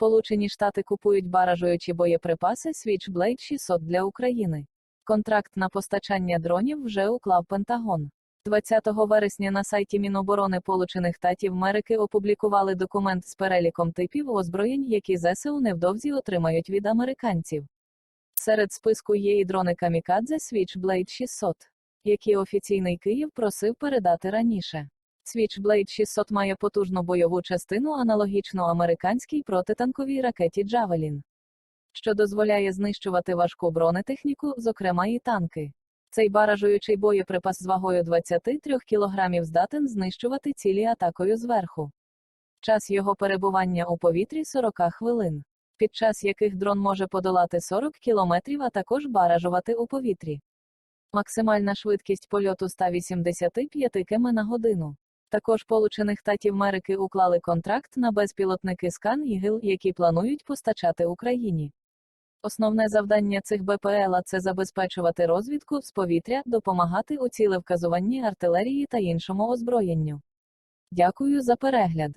Сполучені Штати купують баражуючі боєприпаси Switchblade 600 для України. Контракт на постачання дронів вже уклав Пентагон. 20 вересня на сайті Міноборони Получених Штатів Америки опублікували документ з переліком типів озброєнь, які ЗСУ невдовзі отримають від американців. Серед списку є і дрони Камікадзе Switchblade 600, які офіційний Київ просив передати раніше. Switchblade 600 має потужну бойову частину аналогічну американській протитанковій ракеті Javelin, що дозволяє знищувати важку бронетехніку, зокрема і танки. Цей баражуючий боєприпас з вагою 23 кг здатен знищувати цілі атакою зверху. Час його перебування у повітрі 40 хвилин, під час яких дрон може подолати 40 км, а також баражувати у повітрі. Максимальна швидкість польоту 185 км на годину. Також Получених Штатів Америки уклали контракт на безпілотники Скан Ігл, які планують постачати Україні. Основне завдання цих БПЛА – це забезпечувати розвідку з повітря, допомагати у цілевказуванні артилерії та іншому озброєнню. Дякую за перегляд.